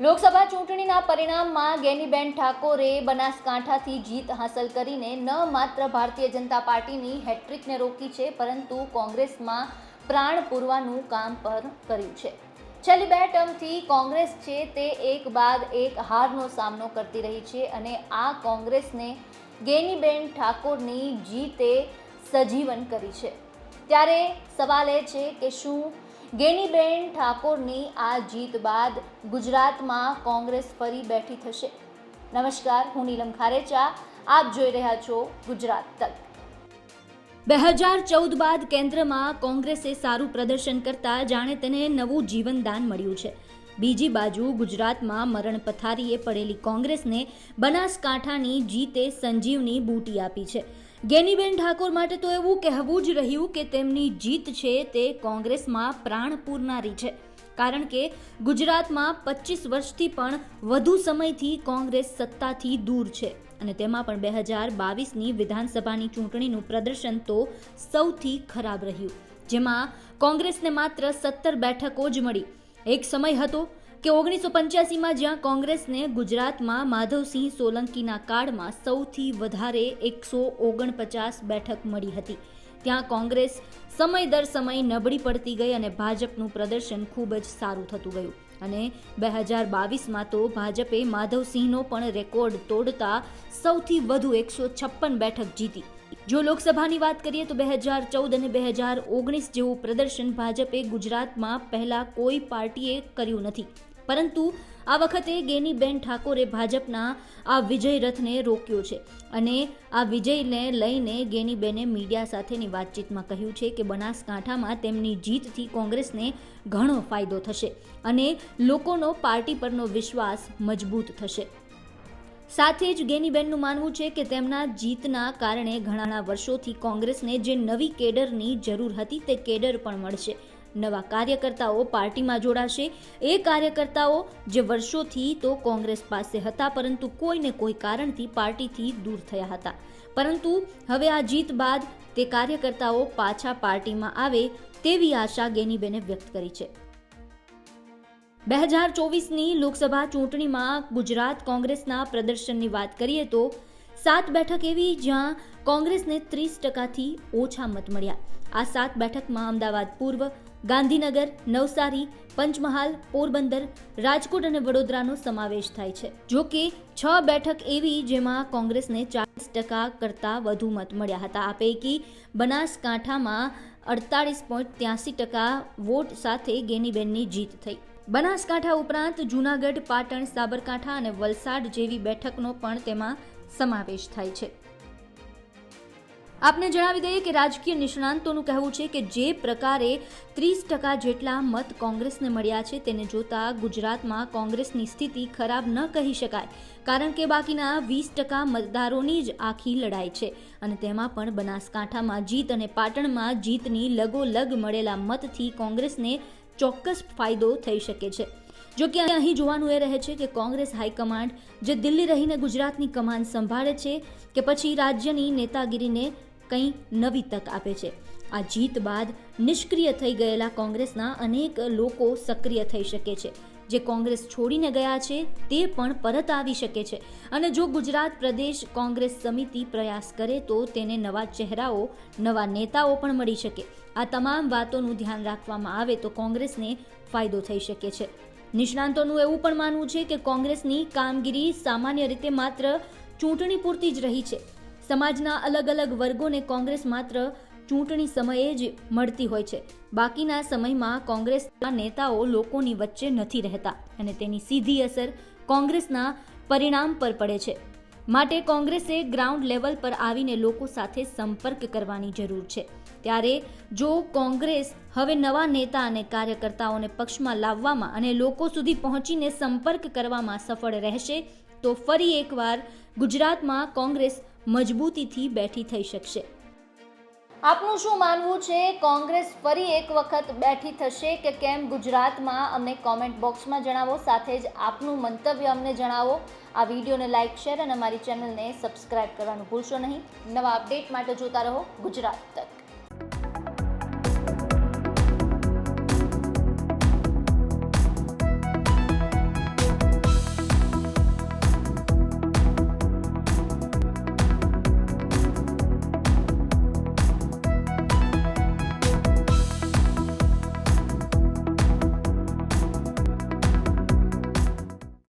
લોકસભા ચૂંટણીના પરિણામમાં ગેનીબેન ઠાકોરે બનાસકાંઠાથી જીત હાંસલ કરીને ન માત્ર ભારતીય જનતા પાર્ટીની હેટ્રિકને રોકી છે, પરંતુ કોંગ્રેસમાં પ્રાણ પૂરવાનું કામ પણ કર્યું છે. છેલ્લી બે ટર્મથી કોંગ્રેસ છે તે એક બાદ એક હારનો સામનો કરતી રહી છે અને આ કોંગ્રેસને ગેનીબેન ઠાકોરની જીતે સજીવન કરી છે. ત્યારે સવાલ એ છે કે શું ગેનીબેન ઠાકોરની આ જીત બાદ ગુજરાતમાં કોંગ્રેસ ફરી બેઠી થશે. નમસ્કાર, હું નીલમ ખારેચા. આપ જોઈ રહ્યા છો ગુજરાત તક. બે હજાર ચૌદ બાદ કેન્દ્રમાં કોંગ્રેસે સારું પ્રદર્શન કરતા જાણે તેને નવું જીવનદાન મળ્યું છે. બીજી બાજુ ગુજરાતમાં મરણ પથારીએ પડેલી કોંગ્રેસને બનાસકાંઠાની જીતે સંજીવની બૂટી આપી છે. ગેનીબેન ઠાકોર માટે તો એવું કહેવું જ રહ્યું કે તેમની જીત છે તે કોંગ્રેસમાં પ્રાણ પૂરનારી છે. કારણ કે ગુજરાતમાં પચીસ વર્ષથી પણ વધુ સમયથી કોંગ્રેસ સત્તાથી દૂર છે. અને તેમાં પણ બે હજાર બાવીસની વિધાનસભાની ચૂંટણીનું પ્રદર્શન તો સૌથી ખરાબ રહ્યું. જેમાં કોંગ્રેસને માત્ર સત્તર બેઠકો જ મળી. એક સમય હતો કે ઓગણીસો પંચ્યાસીમાં જ્યાં કોંગ્રેસને ગુજરાતમાં માધવસિંહ સોલંકીના કાળમાં સૌથી વધારે એકસો ઓગણપચાસ બેઠક મળી હતી. ત્યાં કોંગ્રેસ સમય દર સમય નબળી પડતી ગઈ અને ભાજપનું પ્રદર્શન ખૂબ જ સારું થતું ગયું. અને બે હજાર બાવીસમાં તો ભાજપે માધવસિંહનો પણ રેકોર્ડ તોડતા સૌથી વધુ એકસો છપ્પન બેઠક જીતી. જો લોકસભાની વાત કરીએ તો બે હજાર ચૌદ અને બે હજાર ઓગણીસ જેવું પ્રદર્શન ભાજપે ગુજરાતમાં પહેલાં કોઈ પાર્ટીએ કર્યું નથી. પરંતુ આ વખતે ગેનીબેન ઠાકોરે ભાજપના આ વિજય રથને રોક્યો છે અને આ વિજયને લઈને ગેનીબેને મીડિયા સાથેની વાતચીતમાં કહ્યું છે કે બનાસકાંઠામાં તેમની જીતથી કોંગ્રેસને ઘણો ફાયદો થશે અને લોકોનો પાર્ટી પરનો વિશ્વાસ મજબૂત થશે. સાથે જ ગેનીબેનનું માનવું છે કે તેમના જીતના કારણે ઘણા વર્ષોથી કોંગ્રેસને જે નવી કેડરની જરૂર હતી તે કેડર પણ મળશે. નવા કાર્યકર્તાઓ પાર્ટીમાં જોડાશે. એ કાર્યકર્તાઓ જે વર્ષોથી તો કોંગ્રેસ પાસે હતા, પરંતુ કોઈને કોઈ કારણથી પાર્ટીથી દૂર થયા હતા. પરંતુ હવે આ જીત બાદ તે કાર્યકર્તાઓ પાછા પાર્ટીમાં આવે તેવી આશા ગેનીબેને વ્યક્ત કરી છે. બે હજાર ચોવીસની લોકસભા ચૂંટણીમાં ગુજરાત કોંગ્રેસના પ્રદર્શનની વાત કરીએ તો સાત બેઠક એવી જ્યાં કોંગ્રેસને ત્રીસ ટકાથી ઓછા મત મળ્યા. આ સાત બેઠકમાં અમદાવાદ પૂર્વ, ગાંધીનગર, નવસારી, પંચમહાલ, પોરબંદર, રાજકોટ અને વડોદરાનો સમાવેશ થાય છે. જો કે છ બેઠક એવી જેમાં કોંગ્રેસને ચાલીસ ટકા કરતાં વધુ મત મળ્યા હતા. આ પૈકી બનાસકાંઠામાં અડતાળીસ પોઈન્ટ ત્યાસી ટકા વોટ સાથે ગેનીબેનની જીત થઈ. બનાસકાંઠા ઉપરાંત જૂનાગઢ, પાટણ, સાબરકાંઠા અને વલસાડ જેવી બેઠકનો પણ તેમાં સમાવેશ થાય છે. આપને જણાવી દઈએ કે રાજકીય નિષ્ણાંતોનું કહેવું છે કે જે પ્રકારે ત્રીસ ટકા જેટલા મત કોંગ્રેસને મળ્યા છે તેને જોતા ગુજરાતમાં કોંગ્રેસની સ્થિતિ ખરાબ ન કહી શકાય, કારણ કે બાકીના વીસ ટકા મતદારોની જ આખી લડાઈ છે અને તેમાં પણ બનાસકાંઠામાં જીત અને પાટણમાં જીતની લગોલગ મળેલા મતથી કોંગ્રેસને ચોક્કસ ફાયદો થઈ શકે છે. જો કે અહીં જોવાનું એ રહે છે કે કોંગ્રેસ હાઈકમાન્ડ જે દિલ્હી રહીને ગુજરાતની કમાન સંભાળે છે કે પછી રાજ્યની નેતાગીરીને કંઈ નવી તક આપે છે. આ જીત બાદ નિષ્ક્રિય થઈ ગયેલા કોંગ્રેસના અનેક લોકો સક્રિય થઈ શકે છે. જે કોંગ્રેસ છોડીને ગયા છે તે પણ પરત આવી શકે છે. અને જો ગુજરાત પ્રદેશ કોંગ્રેસ સમિતિ પ્રયાસ કરે તો તેને નવા ચહેરાઓ, નવા નેતાઓ પણ મળી શકે. આ તમામ વાતોનું ધ્યાન રાખવામાં આવે તો કોંગ્રેસને ફાયદો થઈ શકે છે. નિષ્ણાંતોનું એવું પણ માનવું છે કે કોંગ્રેસની કામગીરી સામાન્ય રીતે માત્ર ચૂંટણી પૂરતી જ રહી છે. સમાજના અલગ અલગ વર્ગોને કોંગ્રેસ માત્ર ચૂંટણી સમયે જ મળતી હોય છે. બાકીના સમયમાં કોંગ્રેસના નેતાઓ લોકોની વચ્ચે નથી રહેતા અને તેની સીધી અસર કોંગ્રેસના પરિણામ પર પડે છે. માટે કોંગ્રેસે ગ્રાઉન્ડ લેવલ પર આવીને લોકો સાથે સંપર્ક કરવાની જરૂર છે. ત્યારે જો કોંગ્રેસ હવે નવા નેતા અને કાર્યકર્તાઓને પક્ષમાં લાવવામાં અને લોકો સુધી પહોંચીને સંપર્ક કરવામાં સફળ રહેશે, તો ફરી એકવાર ગુજરાતમાં કોંગ્રેસ મજબૂતીથી બેઠી થઈ શકશે. આપનું શું માનવું છે? કોંગ્રેસ ફરી એક વખત બેઠી થશે કે કેમ ગુજરાતમાં? અમને કોમેન્ટ બોક્સમાં જણાવો, સાથે જ આપનું મંતવ્ય અમને જણાવો. આ વિડીયોને લાઇક શેર અને અમારી ચેનલને સબસ્ક્રાઇબ કરવાનું ભૂલશો નહીં. નવા અપડેટ માટે જોતા રહો ગુજરાત તક.